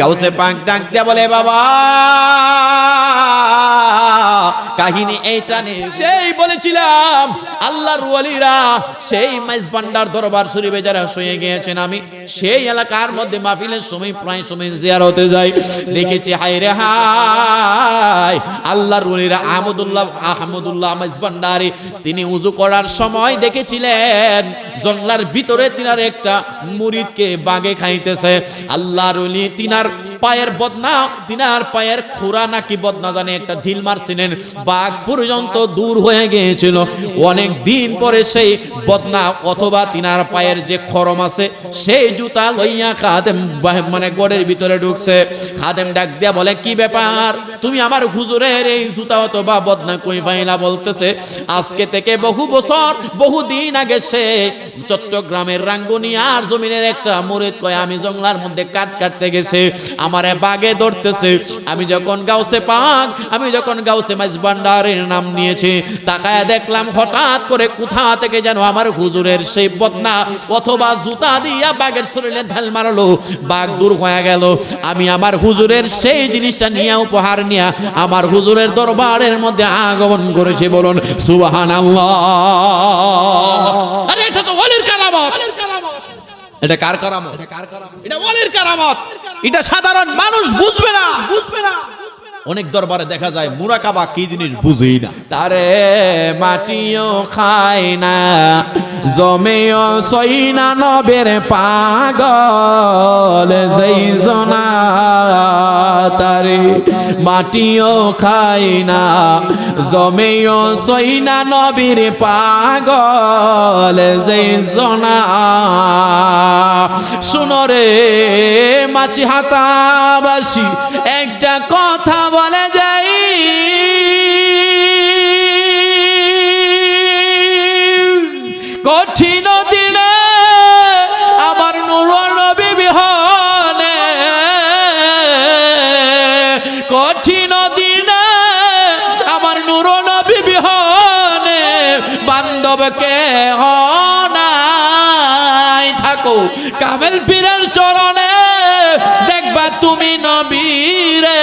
গাউসে পাক ডাক দিয়া বলে বাবা! কাহিনী নেই সেই বলেছিলাম, আল্লাহর ওয়ালিরা সেই দরবার শরীফে যারা শুয়ে গিয়েছেন, আমি সেই এলাকার মধ্যে মাহফিলের সময়, প্রায় সময় জিয়ারতে যাই। দেখেছি হাই রে হাই আল্লাহর ওয়ালিরা আহমদুল্লাহ আহমদুল্লাহ তিনি উজু করার সময় দেখেছিলেন, জঙ্গলার ভিতরে তিনার একটা মুরিদকে বাগে খাইতেছে। আল্লাহর ওলি তিনার পায়ের বদনা, তিনার পায়ের খুরা নাকি বদনা জানে একটা ঢিল মারছিলেন বাঘ পর্যন্ত দূর হয়ে গিয়েছিল। অনেক দিন পরে সেই বদনা অথবা তিনার পায়ের যে খরম আছে, সেই জুতা লইয়া খাদেম মানে গড়ের ভিতরে ঢুকছে। খাদেম ডাক দিয়া বলে, কি ব্যাপার? তুমি আমার হুজুরের এই জুতা অথবা বদনা কই পাইলা? বলতেছে, আজকে থেকে বহু বছর, বহু দিন আগে সে চট্টগ্রামের রাঙ্গুনিয়ার জমিনের একটা মুরিদ কয় আমি জঙ্গলার মধ্যে কাট কাটতে গেছে। আমারে বাগে ধরতেছে। আমি যখন গাউসে পাক, আমি যখন গাউসে মাইজ ভান্ডারের নাম নিয়েছি। তাকায় দেখলাম হঠাৎ করে কোথা থেকে যেন আমার হুজুরের সেই বদনা অথবা জুতা দিয়া বাঘের শরীরে ঢাল মারলো। বাঘ দূর হয়ে গেল। আমি আমার হুজুরের সেই জিনিসটা নিয়ে, উপহার নিয়ে আমার হুজুরের দরবারের মধ্যে আগমন করেছে বলুন সুবাহান এটা সাধারণ মানুষ বুঝবে না বুঝবে না। অনেক দরবারে দেখা যায় মুরাকাবা কি জিনিস বুঝেই না। তারে মাটিও খায় না, জমেও সই না নবের পাগল, যেই জনা তারে, মাটিও খায় না, জমেও সই না নবীর পাগল যেই জনা। শুনো রে মাছি হাতাবাসী একটা কথা বলে যাই। কঠিন নাই থাকো। কামেল পীরের চরণে দেখবা তুমি নবীরে।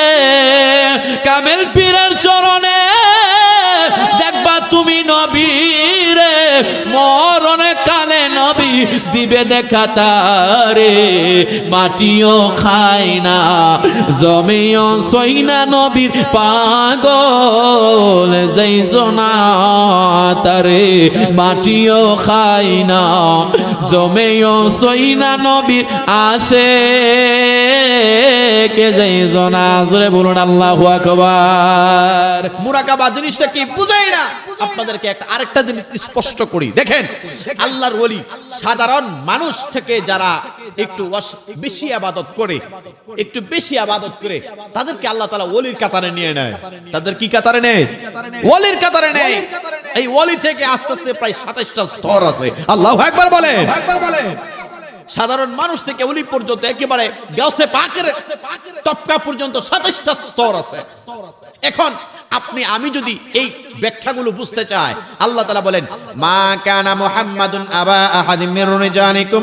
দিবে দেখা তারে, মাটিও খায় না। জমেও সইনা নবীর পাগল, যেই জনা তারে, মাটিও খায় না। জমেও সইনা নবীর আসে, কে জোরে বলুন মুরাকাবা জিনিসটা কি? বুঝাই না। আপনাদেরকে একটা আরেকটা জিনিস স্পষ্ট করি। দেখেন, আল্লাহর ওলি সাধারণ মানুষ থেকে যারা একটু বেশি আবাদত করে, একটু বেশি আবাদত করে, তাদেরকে আল্লাহ তালা ওলির কাতারে নিয়ে নেয়। তাদের কি কাতারে নেয় ওলির কাতারে নেয় এই ওলি থেকে আস্তে আস্তে প্রায় সাতাইশটা স্তর আছে। আল্লাহ একবার বলে সাধারণ মানুষ থেকে ওলি পর্যন্ত একেবারে গাছে পাকের টপকা পর্যন্ত সাতাইশটা স্তর আছে। এখন আপনি, আমি যদি এই ব্যাখ্যাগুলো বুঝতে চাই, আল্লাহ তাআলা বলেন, মা কানা মুহাম্মাদুন আবা আহাদিম মির রিজালিকুম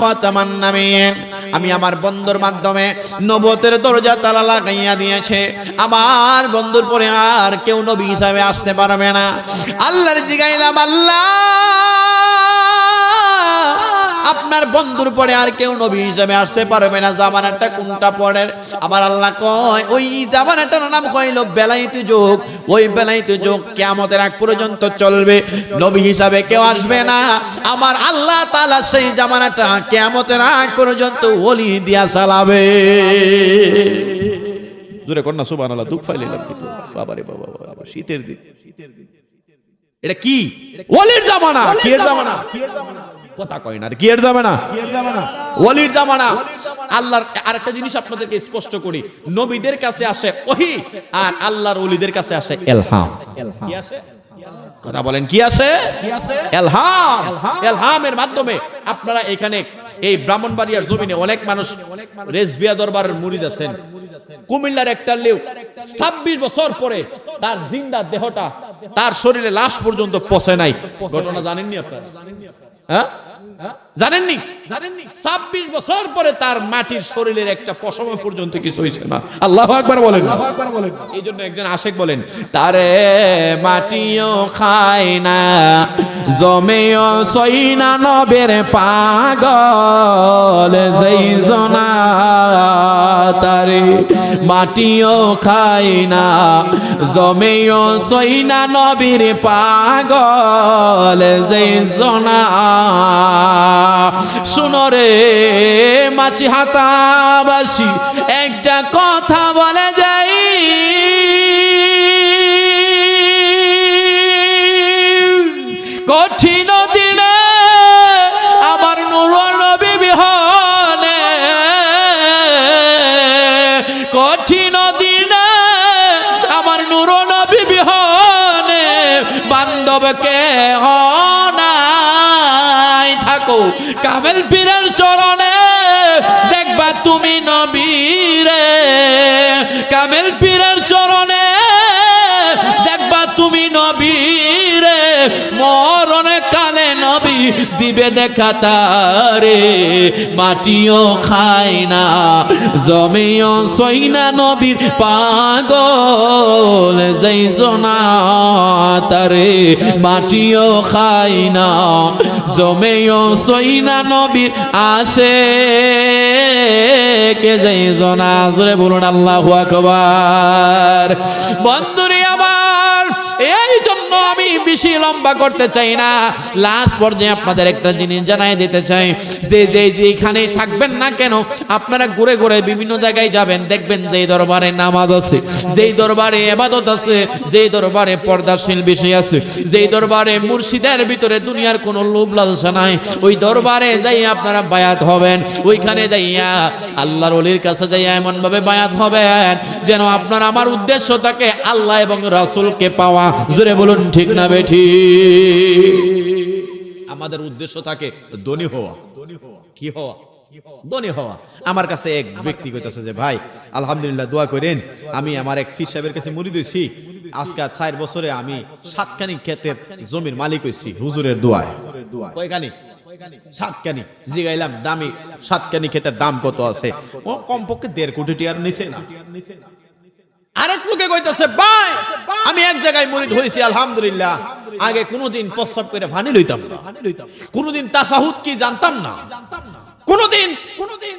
খাতামান আমি আমার বন্ধুর মাধ্যমে নবতের দরজা তালা লাগাইয়া দিয়েছে। আমার বন্ধুর পরে আর কেউ নবী হিসাবে আসতে পারবে না। আল্লাহর জিগাইলাম, আল্লাহ! আপনার বন্ধুর পরে আর কেউ নবী হিসাবে আসতে পারবে না জামানাটা কোনটা পড়ে আমার আল্লাহ কয় ওই জামানাটার নাম কইল বেলাইতে যুগ। ওই বেলাইতে যুগ কিয়ামতের আগ পর্যন্ত চলবে নবী হিসাবে কেউ আসবে না। আমার আল্লাহ তাআলা সেই জামানাটা কিয়ামতের আগ পর্যন্ত ওলি দিয়া চালাবে। জোরে কন্যা সুবহানাল্লাহ দুঃখ ফাইলাম কিন্তু। বাবা রে বাবা বাবা শীতের দিন। এটা কি? ওলির জামানা। কি এর জামানা। কথা কয় না। কি এর জামানা? ওলির জামানা। আল্লাহর আরেকটা জিনিস আপনাদেরকে স্পষ্ট করি। নবীদের কাছে আসে ওহি, আর আল্লাহর ওলিদের কাছে আসে এলহাম। কি আসে? কথা বলেন, কি আসে? এলহাম। এলহামের মাধ্যমে আপনারা এখানে এই ব্রাহ্মণবাড়িয়ার জমিনে অনেক মানুষ রেজবিয়া দরবারের মুরিদ আছেন। কুমিল্লার একটা লোক ছাব্বিশ বছর পরে তার জিন্দা দেহটা তার শরীরে লাশ পর্যন্ত পচে নাই। ঘটনা জানেননি আপনারা? হ্যাঁ? জানেননি? জানেননি ছাব্বিশ বছর পরে তার মাটির শরীরের একটা পশম পর্যন্ত কিছু হয়েছে না। আল্লাহ একবার বলেন। এই জন্য একজন আশেক বলেন তারে মাটিও খায় না জমেও সই না নবের পাগল যেই জনা তারে মাটিও খায় না জমেও সই না নবীর পাগল যেই জনা শুনো রে মাছি হাতাবাসী, একটা কথা বলে যাই। কঠিন দিনে আমার নুর নবী বিহনে, কঠিন দিনে আমার নুর নবী বিহনে, বান্ধবকে নাই থাকো। কামেল পীরের চরণে দেখবা তুমি নবীরে। দিবে দেখা তারে, মাটিও খায় না। জমেও সইনা নবীর পাগল, যেই জনা তারে, মাটিও খায় না। জমেও সইনা নবীর আসে, কে যেই জনা? জোরে বলুন, আল্লাহু আকবার। বন্ধুরে আমার এই জন্য আমি বেশি লম্বা করতে চাই না। লাস্ট পর্যায়ে আপনাদের একটা জিনিস জানাই দিতে চাই। যে যে যেখানেই থাকবেন না কেন, আপনারা ঘুরে ঘুরে বিভিন্ন জায়গায় যাবেন, দেখবেন যেই দরবারে নামাজ আছে, যেই দরবারে এবাদত আছে, যেই দরবারে পর্দাশীল বিষয় আছে, যেই দরবারে মুর্শিদের ভিতরে দুনিয়ার কোনো লোভ লালসা নাই, ওই দরবারে যাই আপনারা বায়াত হবেন। ওইখানে যাইয়া আল্লাহর অলির কাছে যাইয়া এমন ভাবে বায়াত হবেন, যেন আপনার, আমার উদ্দেশ্য থাকে আল্লাহ এবং রাসূলকে পাওয়া। জোরে বলুন ঠিক না বেঠি? আমাদের উদ্দেশ্য থাকে ধনী হওয়া। কি হওয়া? ধনী হওয়া। আমার কাছে এক ব্যক্তি কইতাছে যে ভাই আলহামদুলিল্লাহ দোয়া করেন। আমি আমার এক ফির সাহেবের কাছে মুড়ি দিয়েছি। আজকে চার বছরে আমি সাতখানি ক্ষেতের জমির মালিক হইছি হুজুরের দোয়ায়। কয়খানি? সাতখানি। জিগাইলাম দামি সাতখানি ক্ষেতের দাম কত আছে? ও কমপক্ষে দেড় কোটি টিয়ার নিচে না। আরেক লোকে কইতাছে, ভাই, আমি এক জায়গায় মরিদ হইছি, আলহামদুলিল্লাহ। আগে কোনোদিন প্রস্রাব করে ভানি লইতাম না। কোনোদিন তাসাহুদ কি জানতাম না। কোনোদিন কোনদিন,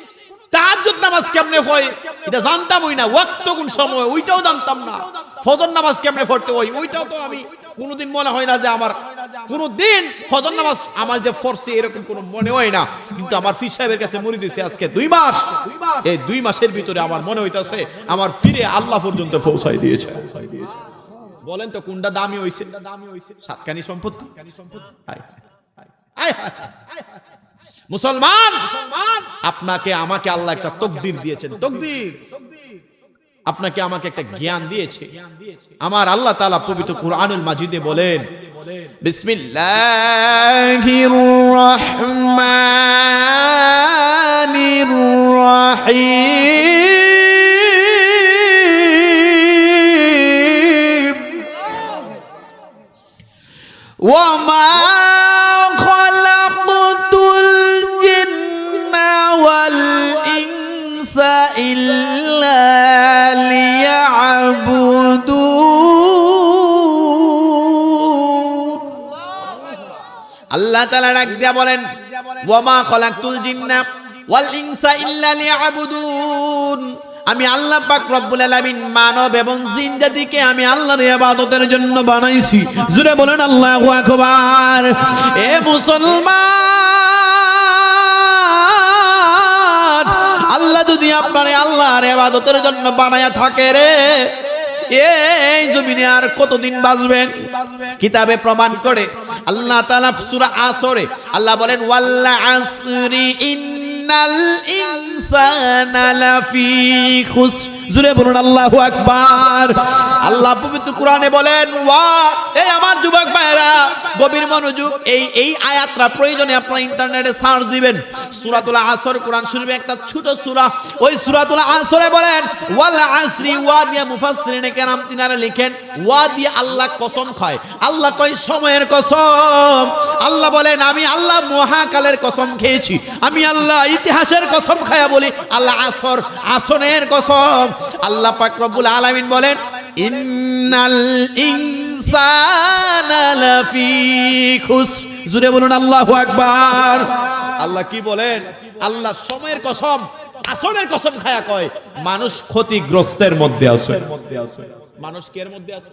তাহাজ্জুদ নামাজ কেমনে হয়, এটা জানতামই না। ওয়াক্ত কোন সময়, ওইটাও জানতাম না। ফজর নামাজ কেমনে পড়তে হয়? ওইটাও তো আমি কোনোদিন মনে হয় না যে আমার কোনোদিন ফজর নামাজ আমার যে ফরছে এরকম কোনো মনে হয় না। কিন্তু আমার ফির সাহেবের কাছে মরে দিয়েছে আজকে দুই মাস। এই দুই মাসের ভিতরে আমার মনে হইতাছে আমার ফিরে আল্লাহ পর্যন্ত পৌঁছাই দিয়েছে। বলেন তো কোনটা দামি হইছে? সাতখানি সম্পত্তি। মুসলমান, আপনাকে, আমাকে আল্লাহ একটা তকদির দিয়েছেন। তকদির। আপনাকে আমাকে একটা জ্ঞান দিয়েছে। আমার আল্লাহ তালা পবিত্র কুরআনুল মাজিদে বলেন বিসমিল্লাহির ওয়া আল্লাহ তাআলা ডাক দিয়া বলেন, ওয়ামা খলাকতুল জিন্না ওয়াল ইনসা ইল্লা লিয়াবুদুন। আমি আল্লাহ পাক রব্বুল আলামিন মানব এবং জিন জাতিকে আমি আল্লাহর ইবাদতের জন্য বানাইছি। জুরে বলেন, আল্লাহু আকবার। এ মুসলমান, আল্লাহ যদি আপনার আল্লাহর ইবাদতের জন্য বানায়া থাকে রে এই জমিনে আর কতদিন বাঁচবেন? কিতাবে প্রমাণ করে আল্লাহ তাআলা সূরা আসরে আল্লাহ বলেন ওয়াল্লা আসরি ইন্নাল ইনসানা লাফি খুস জুড়ে বলুন, আল্লাহু আকবার। আল্লাহ পবিত্র কোরআনে বলেন আমার যুবক ভাইরা গভীর মনোযোগ, এই এই আয়াতটা প্রয়োজনে আপনারা ইন্টারনেটে সার্চ দিবেন। সূরাতুল আসর, কোরআন শরীফে একটা ছোট সূরা, ওই সূরাতুল আসরে বলেন, ওয়াল আসরি ওয়া দিয়া মুফাসসিরিনে কেরাম তিনারা লিখেন ওয়া দিয়ে আল্লাহ কসম খায়। আল্লাহ কয় সময়ের কসম। আল্লাহ বলেন, আমি আল্লাহ মহাকালের কসম খেয়েছি। আমি আল্লাহ ইতিহাসের কসম খায়া বলি, আল্লাহ আসর আসনের কসম। আল্লাহ পাক রব্বুল আলামিন বলেন, ইন্নাল ইনসানা লাফি খুসর। জুড়ে বলুন, আল্লাহু আকবার। আল্লাহ কি বলেন? আল্লাহ সময়ের কসম আসনের কসম খায়া কয়, মানুষ ক্ষতিগ্রস্তের মধ্যে আছে। মানুষ কের মধ্যে আছে?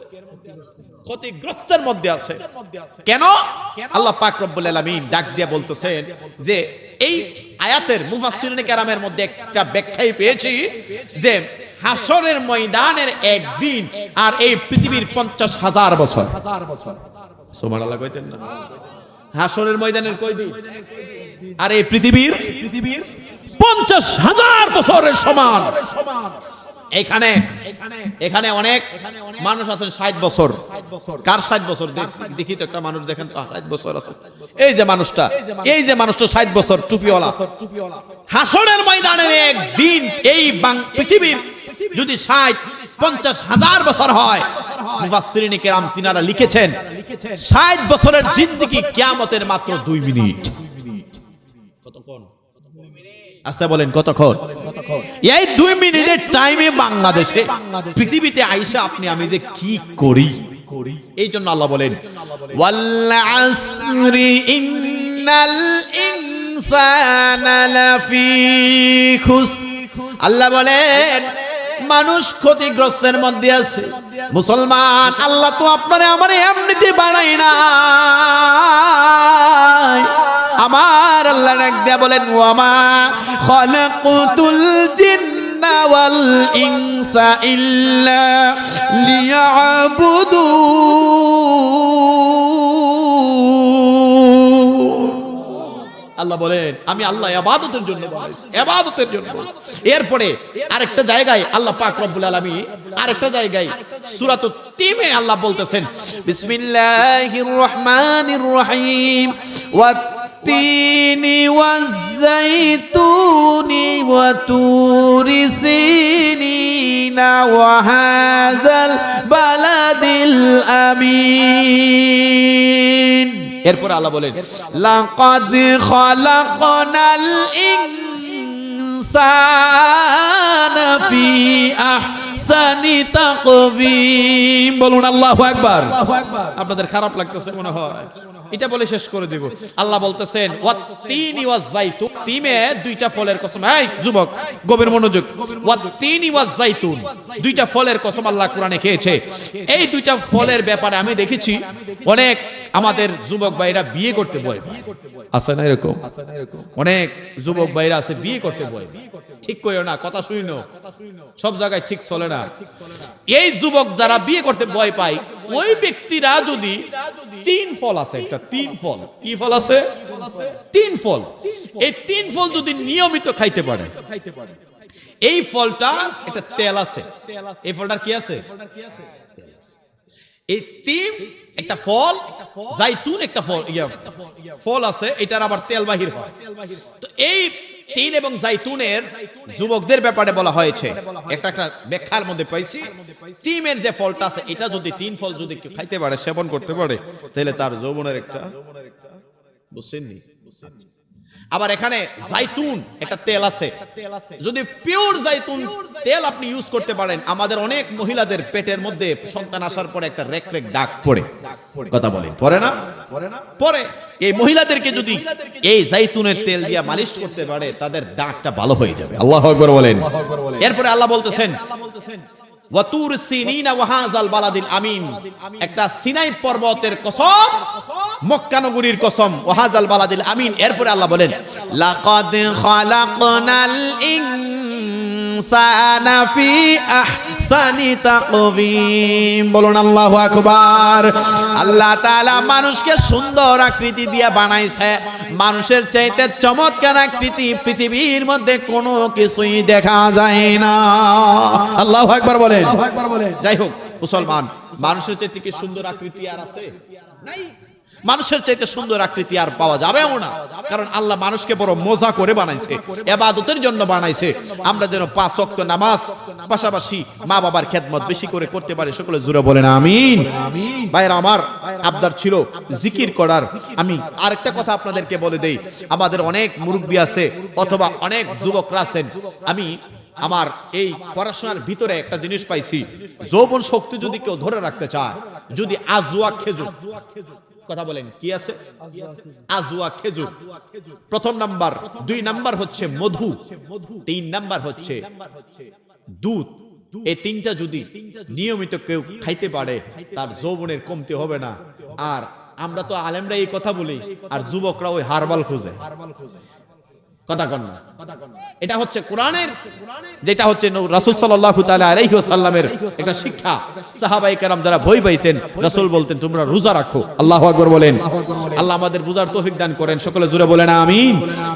ক্ষতিগ্রস্তের মধ্যে আছে। কেন? আল্লাহ পাক রব্বুল আলামিন ডাক দিয়ে বলতেছেন যে, এই আয়াতের মুফাসসিরিনে কেরামের মধ্যে একটা ব্যাখ্যাই পেয়েছি যে হাসরের ময়দানের একদিন আর এই পৃথিবীর পঞ্চাশ হাজার বছর। সুবহানাল্লাহ কইতেন না। হাসরের ময়দানের কয় দিন আর এই পৃথিবীর পৃথিবীর পঞ্চাশ হাজার বছরের সমান। এখানে এখানে অনেক মানুষ আছেন ষাট বছর। কার ষাট বছর? দেখ- তো একটা মানুষ দেখেন তো, ষাট বছর আছে। এই যে মানুষটা, এই যে মানুষটা ষাট বছর টুপিওয়ালা। হাসরের ময়দানের একদিন এই পৃথিবীর যদি ষাট, পঞ্চাশ হাজার বছর হয়, মুফাসসিরিনে তিনারা লিখেছেন, ষাট বছরের জিন্দিগি কিয়ামতের মাত্র দুই মিনিট। বলেন দুই মিনিটের টাইমে বাংলাদেশে, পৃথিবীতে আইসা আপনি, আমি যে কি করি? এই জন্য আল্লাহ বলেন আল্লাহ বলেন মানুষ ক্ষতিগ্রস্তের মধ্যে আছে। মুসলমান, আল্লাহ তো আপনারে আমার এমনিতে বানাই না আমার আল্লাহ ডাক দিয়া বলেন, ওয়ামা খলাকুতুল জিন্না ওয়াল ইনসা ইল্লা আল্লাহ বলেন আমি আল্লাহ আবাদতের জন্য বানাইছি আবাদতের জন্য এরপরে আরেকটা জায়গায় আল্লাহ পাক রব্বুল আলামিন আরেকটা জায়গায় সূরাত তিমে আল্লাহ বলতেছেন বিসমিল্লাহির রহমানির রহিম والتين والزيتون وتور سينين وهذا البلد الأمين এরপর আল্লাহ বলেন লাকাদ খালাকনাল ইনসানা ফি আহসানি তাকবীম বলুন আল্লাহু আকবার। আপনাদের খারাপ লাগতেছে মনে হয়। এটা বলে শেষ করে দিব। আল্লাহ বলতেছেন ওয়াত্তিনি ওয়াজাইতুন তিমে দুইটা ফলের কসম। এই যুবক গভীর মনোযোগ। ওয়াত্তিনি ওয়াজাইতুন দুইটা ফলের কসম আল্লাহ কোরআনে খেয়েছে। এই দুইটা ফলের ব্যাপারে আমি দেখেছি অনেক আমাদের যুবক ভাইরা বিয়ে করতে ভয় পায়। আছে না এরকম? অনেক যুবক ভাইরা আছে বিয়ে করতে ভয় ঠিক কইও না কথা শুইনো সব জায়গায় ঠিক চলে না। এই যুবক যারা বিয়ে করতে ভয় পায় ওই ব্যক্তিরা যদি তিন ফল আছে একটা তিন ফল। কি ফল আছে? তিন ফল। এই তিন ফল যদি নিয়মিত খাইতে পারে এই ফলটা একটা তেল আছে। এই ফলটার কি আছে? এই তিন, একটা ফল, জাইতুন একটা ফল ফল আছে, এটার আবার তেল বাহির হয়। তো এই তিন এবং জাইতুনের যুবকদের ব্যাপারে বলা হয়েছে। একটা একটা ব্যাখ্যার মধ্যে পাইছি। তিমের যে ফলটা আছে, এটা যদি তিন ফল যদি খাইতে পারে, সেবন করতে পারে, তাহলে তার যৌবনের একটা, বুঝছেন আবার এখানে জাইতুন, একটা তেল আছে। যদি পিওর জাইতুন তেল আপনি ইউজ করতে পারেন, আমাদের অনেক মহিলাদের পেটের মধ্যে সন্তান আসার পরে একটা রেক রেক দাগ পড়ে। কথা বলেন পরে না? পরে এই মহিলাদেরকে যদি এই জাইতুনের তেল দিয়ে মালিশ করতে পারে, তাদের দাগটা ভালো হয়ে যাবে। আল্লাহ আকবার বলেন। এরপরে আল্লাহ বলতেছেন ওয়াতুর সিনিনা ওয়াহাজাল বালাদিল আমিন। একটা সিনাই পর্বতের কসম, মক্কা নগরীর কসম ওয়াহাজাল বালাদিল আমিন। এরপরে আল্লাহ বলেন, লাকাদ খালাকনাল ইনসানা ফি আহসানি আহসানি তাকবীম। বলুন আল্লাহু আকবার। আল্লাহ তাআলা মানুষকে সুন্দর আকৃতি দিয়ে বানাইছে। মানুষের চাইতে চমৎকার আকৃতি পৃথিবীর মধ্যে কোনো কিছুই দেখা যায় না। আল্লাহু আকবার বলেন। যাই হোক মুসলমান মানুষের চাইতে কি সুন্দর আকৃতি আর আছে? নাই। মানুষের চাইতে সুন্দর আকৃতি আর পাওয়া যাবেও না। কারণ আল্লাহ মানুষকে বড় মজা করে বানাইছে, এবাদতের জন্য বানাইছে। আমরা যেন পাঁচ ওয়াক্ত নামাজ, পাশাপাশি মা বাবার খেদমত বেশি করে করতে পারি, সকলে জুড়ে বলেন আমিন। ভাইরা আমার আবদার ছিল জিকির করার। আমি আরেকটা কথা আপনাদেরকে বলে দেই, আমাদের অনেক মুরব্বী আছে অথবা অনেক যুবকরা আছেন। আমি আমার এই পড়াশোনার ভিতরে একটা জিনিস পাইছি, যৌবন শক্তি যদি কেউ ধরে রাখতে চায়, যদি আজুয়া খেজুর কথা বলেন কি আছে? আজুয়া খেজুর। প্রথম নাম্বার দুই নাম্বার হচ্ছে মধু তিন নাম্বার হচ্ছে দুধ। এই তিনটা যদি নিয়মিত কেউ খাইতে পারে তার যৌবনের কমতে হবে না। আর আমরা তো আলেমরা এই কথা বলি আর যুবকরা ওই হারবাল খুঁজে। যেটা হচ্ছে একটা শিক্ষা। যারা ভয় পাইতেন বলতেন, তোমরা রোজা রাখো। আল্লাহু আকবার বলেন। আল্লাহ আমাদের বুঝার তৌফিক দান করেন। সকলে জুড়ে বলেন, আমিন।